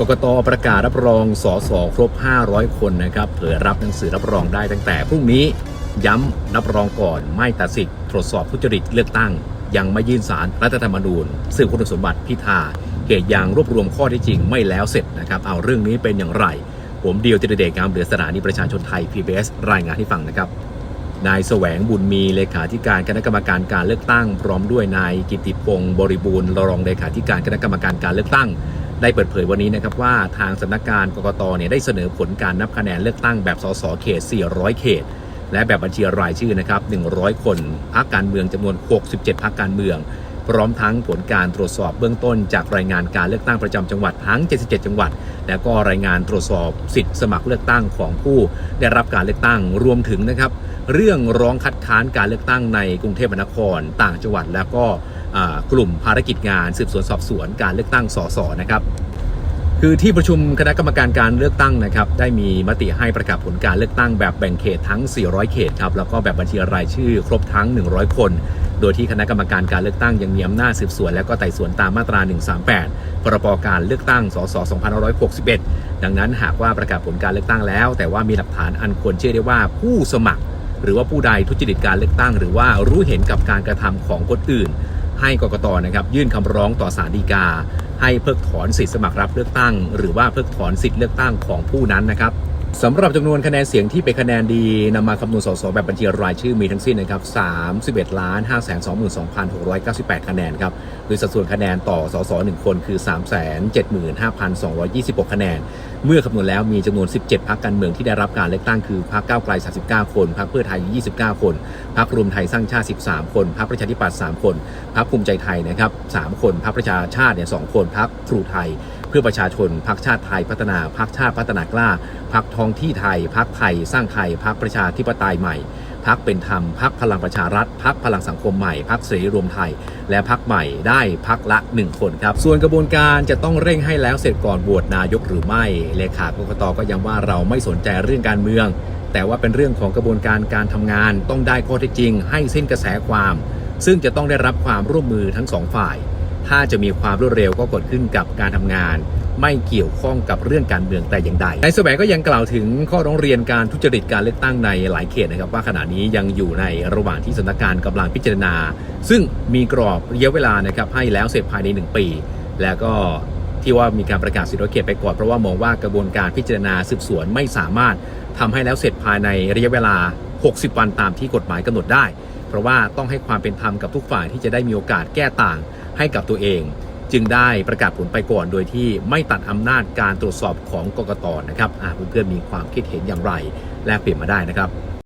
กกตประกาศรับรองสสครบ 500 คนนะครับเผยรับหนังสือรับรองได้ตั้งแต่พรุ่งนี้ย้ำรับรองก่อนไม่ตัดสิทธิ์ตรวจสอบทุจริตเลือกตั้ง ยังไม่ยื่นสารรัฐธรรมนูญสืบคุณสมบัติพิธาเหตุยังรวบรวมข้อท็จจริงไม่แล้วเสร็จนะครับเอาเรื่องนี้เป็นอย่างไร ผมเดียวจิรเดชงามเหลือสถานีประชาชนไทย PBS รายงานให้ฟังนะครับนายแสวงบุญมีเลขาธิการคณะกรรมการการเลือกตั้ง พร้อมด้วยนายกิติพงศ์บริบูรณ์รองเลขาธิการคณะกรรมการการเลือกตั้ง ได้เปิดเผยวันนี้นะครับว่าทางสำนักงานกกตเนี่ยได้เสนอผลการนับคะแนนเลือกตั้งแบบสสเขต 400 เขต และแบบบัญชีรายชื่อนะครับ 100 คนพักการเมืองจำนวน 67พักการเมือง พร้อมทั้งผลการตรวจสอบเบื้องต้น จากรายงานการเลือกตั้งประจำจังหวัดทั้ง 77 จังหวัด และก็รายงานตรวจสอบสิทธิสมัครเลือกตั้งของผู้ได้รับการเลือกตั้งรวมถึงนะครับเรื่องร้องคัดค้านการเลือกตั้งในกรุงเทพมหานคร ต่างจังหวัด แล้วก็กลุ่มภารกิจงานสืบสวนสอบสวนการเลือกตั้งสสนะครับคือที่ประชุมคณะกรรมการการเลือกตั้งนะครับได้มีมติให้ประกาศผลการเลือกตั้งแบบแบ่งเขตทั้ง 400 เขตครับแล้วก็แบบบัญชีรายชื่อครบทั้ง 100 คน โดยที่คณะกรรมการการเลือกตั้งยังมีอำนาจสืบสวน และก็ไต่สวนตามมาตรา 138 พรบการเลือกตั้ง สส 2561 ดังนั้นหากว่าประกาศผลการเลือกตั้งแล้ว แต่ว่ามีหลักฐานอันควรเชื่อได้ว่าผู้สมัคร หรือว่าผู้ใดทุจริตการเลือกตั้ง หรือว่ารู้เห็นกับการกระทำของคนอื่น ให้กกตนะครับยื่นคำร้องต่อศาลฎีกา ให้เพิกถอนสิทธิสมัครรับเลือกตั้ง หรือว่าเพิกถอนสิทธิเลือกตั้งของผู้นั้นนะครับ สำหรับจำนวนคะแนนเสียงที่เป็นคะแนนดีนำมาคำนวณสสแบบบัญชีรายชื่อมีทั้งสิ้นนะครับ31ล้าน5 2 2 6 9 8 คะแนนครับโดยสัดส่วนคะแนนต่อสส1คนคือ 375,226 คะแนน เมื่อคำนวณแล้วมีจำนวน 17พักการเมืองที่ได้รับการเลือกตั้งคือพรรคก้าวไกล 39 คนพรรคเพื่อไทย 29 คนพรรครวมไทยสร้างชาติ 13 คนพรรคประชาธิปัตย์3คนพรรคภูมิใจไทยนะครับ3คนพรรคประชาชาติเนี่ย2คนพรรคครูไทย เพื่อประชาชนพรรคชาติไทยพัฒนาพรรคชาติพัฒนากล้าพรรคท้องที่ไทยพรรคไทยสร้างไทยพรรคประชาธิปไตยใหม่พักเป็นธรรมพักพลังประชารัฐพักพลังสังคมใหม่พักเสรีรวมไทย และพักใหม่ได้พักละ 1 คนครับ ส่วนกระบวนการจะต้องเร่งให้แล้วเสร็จก่อนโหวตนายกหรือไม่เลขากรกตก็ย้ำว่าเราไม่สนใจเรื่องการเมือง แต่ว่าเป็นเรื่องของกระบวนการการทำงาน ต้องได้ข้อเท็จจริง ให้สิ้นกระแสความ ซึ่งจะต้องได้รับความร่วมมือทั้งสองฝ่าย ถ้าจะมีความรวดเร็วก็เกิดขึ้นกับการทำงาน ไม่เกี่ยวข้องกับเรื่องการเมืองแต่อย่างใดนายแสวงก็ยังกล่าวถึงข้อร้องเรียนการทุจริตการเลือกตั้งในหลายเขตนะครับว่าขณะนี้ยังอยู่ในระหว่างที่สำนักงานกำลังพิจารณา ซึ่งมีกรอบระยะเวลานะครับให้แล้วเสร็จภายใน 1 ปี แล้วก็ที่ว่ามีการประกาศสิทธิเขตไปก่อนเพราะว่ามองว่ากระบวนการพิจารณาสืบสวนไม่สามารถทำให้แล้วเสร็จภายในระยะเวลา 60 วันตามที่กฎหมายกำหนดได้ เพราะว่าต้องให้ความเป็นธรรมกับทุกฝ่ายที่จะได้มีโอกาสแก้ต่างให้กับตัวเอง จึงได้ประกาศผลไปก่อน โดยที่ไม่ตัดอำนาจการตรวจสอบของกกตนะครับเพื่อนๆมีความคิดเห็นอย่างไรแลกเปลี่ยนมาได้นะครับ